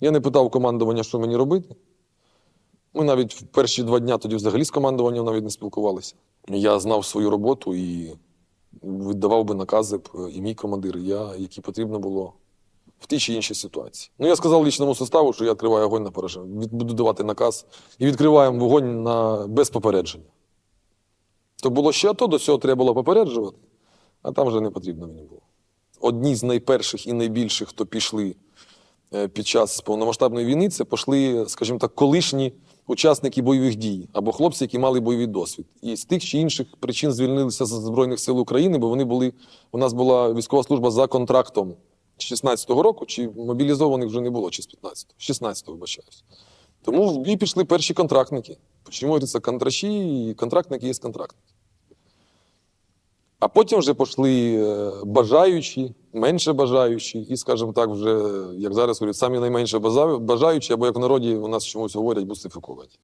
Я не питав командування, що мені робити. Ми навіть в перші два дня тоді взагалі з командуванням навіть не спілкувалися. Я знав свою роботу і віддавав би накази б і мій командир, і я, які потрібно було в тій чи іншій ситуації. Ну, я сказав лічному составу, що я відкриваю огонь на пораження. Буду давати наказ і відкриваємо вогонь на, без попередження. То було ще то, до цього треба було попереджувати, а там вже не потрібно мені було. Одні з найперших і найбільших, хто пішли е, під час повномасштабної війни, це пішли, скажімо так, колишні учасники бойових дій або хлопці, які мали бойовий досвід. І з тих чи інших причин звільнилися з Збройних сил України, бо вони були. У нас була військова служба за контрактом з 16-го року, чи мобілізованих вже не було, чи з 15-го, з 16-го, вибачаюсь. Тому в бій пішли перші контрактники. Чому це контрачі і контрактники є контрактники. А потім вже пішли е, бажаючі, менше бажаючі, і, скажімо так, вже, як зараз говорять, самі найменше бажа- бажаючі, або як в народі у нас чомусь говорять, бусифіковані.